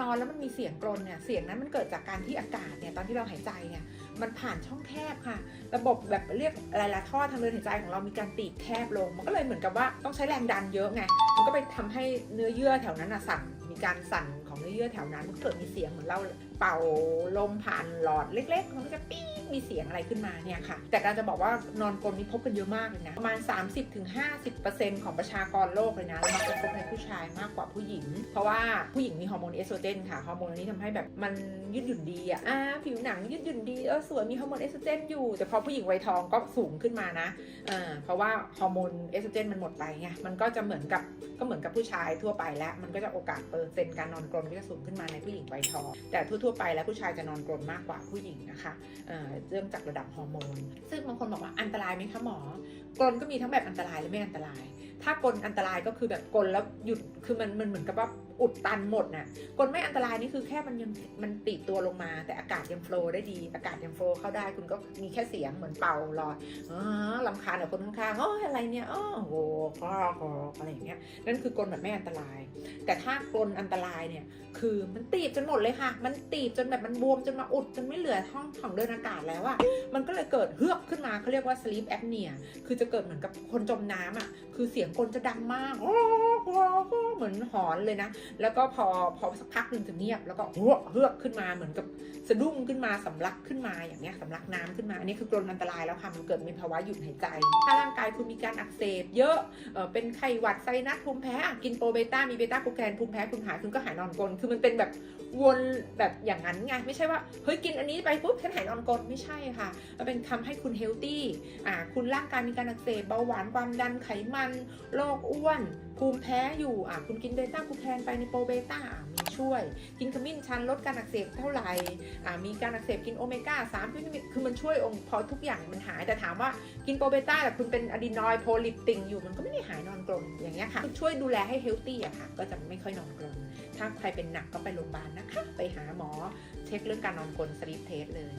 นอนแล้วมันมีเสียงกรนเนี่ยเสียงนั้นมันเกิดจากการที่อากาศเนี่ยตอนที่เราหายใจเนี่ยมันผ่านช่องแคบค่ะ ระบบแบบเรียกอะไรละท่อทางเดินหายใจของเรามีการตีบแคบลง มันก็เลยเหมือนกับว่าต้องใช้แรงดันเยอะไงมันก็ไปทำให้เนื้อเยื่อแถวนั้นอะสั่นมีการสั่น ของเนื้อเยื่อแถวนั้นมันเกิดมีเสียงเหมือนเราเป่าลมผ่านหลอดเล็ก ๆ มันก็จะปี๊มีเสียงอะไรขึ้นมาเนี่ยค่ะ แต่การจะบอกว่านอนกรนนี่พบกันเยอะมากเลยนะ ประมาณ 30-50%ของประชากรโลกเลยนะแล้วมักจะพบในผู้ชายมากกว่าผู้หญิง เพราะว่าผู้หญิงมีฮอร์โมนเอสโตรเจนค่ะ ฮอร์โมนอันนี้ทำให้แบบมันยืดหยุ่นดีอะอ่าผิวหนังยืดหยุ่นดีเออสวยมีฮอร์โมนเอสโตรเจนอยู่ แต่พอผู้หญิงวัยทองก็สูงขึ้นมานะอ่าเพราะว่าฮอร์โมนเอสโตรเจนมันหมดไปไง มันก็จะเหมือนกับก็เหมือนกับผู้ชายทั่วไปแล้ว มันก็จะโอกาสเปอร์เซ็นต์การนอนกรนก็จะสูงขึ้นมาในผู้หญิงวัยทอง แต่ทั่วๆไปแล้วผู้ชายจะนอนกรนมากกว่าผู้หญิงนะคะเอ่อเรื่องจากระดับฮอร์โมน ซึ่งบางคนบอกว่าอันตรายไหมคะหมอกรนก็มีทั้งแบบอันตรายและไม่อันตราย ถ้ากลอันตรายก็คือแบบกลแล้วหยุดคือมันมันเหมือนกับว่าอุดตันหมดน่ะกลไม่อันตรายนี่คือแค่มันยังมันตีบตัวลงมา แต่อากาศยังโฟล์ได้ดี อากาศยังโฟล์เข้าได้คุณก็มีแค่เสียงเหมือนเป่าลอดอ๋อลำคาญกับคนข้างๆอ้ยอะไรเนี่ยอ้อโหคอคออะไรอย่างเงี้ยนั่นคือกลแบบไม่อันตราย แต่ถ้ากลอันตรายเนี่ยคือมันตีบจนหมดเลยค่ะ มันตีบจนแบบมันบวมจนมาอุดจนไม่เหลือห้องของเดินอากาศแล้วอะมันก็เลยเกิดเฮือกขึ้นมาเขาเรียกว่า sleep apnea คือจะเกิดเหมือนกับคนจมน้ำอะคือเสียงกลจะดังมากเหมือนหอนเลยนะ แล้วก็พอพอสักพักหนึ่งจะเงียบ แล้วก็เฮือกขึ้นมาเหมือนกับสะดุ้งขึ้นมาสำลักขึ้นมาอย่างเนี้ยสำลักน้ำขึ้นมา อันนี้คือกรนอันตรายแล้วค่ะมันเกิดมีภาวะหยุดหายใจ ถ้าร่างกายคุณมีการอักเสบเยอะเออเป็นไข้หวัดไซนัสภูมิแพ้กินโปรเบต้ามีเบต้ากูแคนภูมิแพ้คุณหายคุณก็หายนอนกรนคือมันเป็นแบบวนแบบอย่างนั้นไงไม่ใช่ว่าเฮ้ยกินอันนี้ไปปุ๊บฉันหายนอนกรนไม่ใช่ค่ะมันเป็นทำให้คุณเฮลตี้อ่าคุณร่างกายมีการอักเสบเบาหวานความดันไขมันโรคอ้วน ภูมิแพ้อยู่อะคุณกินเบต้ากูแคนไปในโปรเบต้ามีช่วย กินขมิ้นชันลดการอักเสบเท่าไหร่อ่ามีการอักเสบกินโอเมก้า3วิตามคือมันช่วยองค์พอทุกอย่างมันหายแต่ถามว่ากินโปรเบต้าแต่คุณเป็นอะดีนอยโพลิปติงอยู่มันก็ไม่ได้หายนอนกรนอย่างเงี้ยค่ะช่วยดูแลให้เฮลตี้อะค่ะ ก็จะไม่ค่อยนอนกรนถ้าใครเป็นหนักก็ไปโรงพยาบาลนะคะ ไปหาหมอเช็คเรื่องการนอนกรนสลีปเทสเลย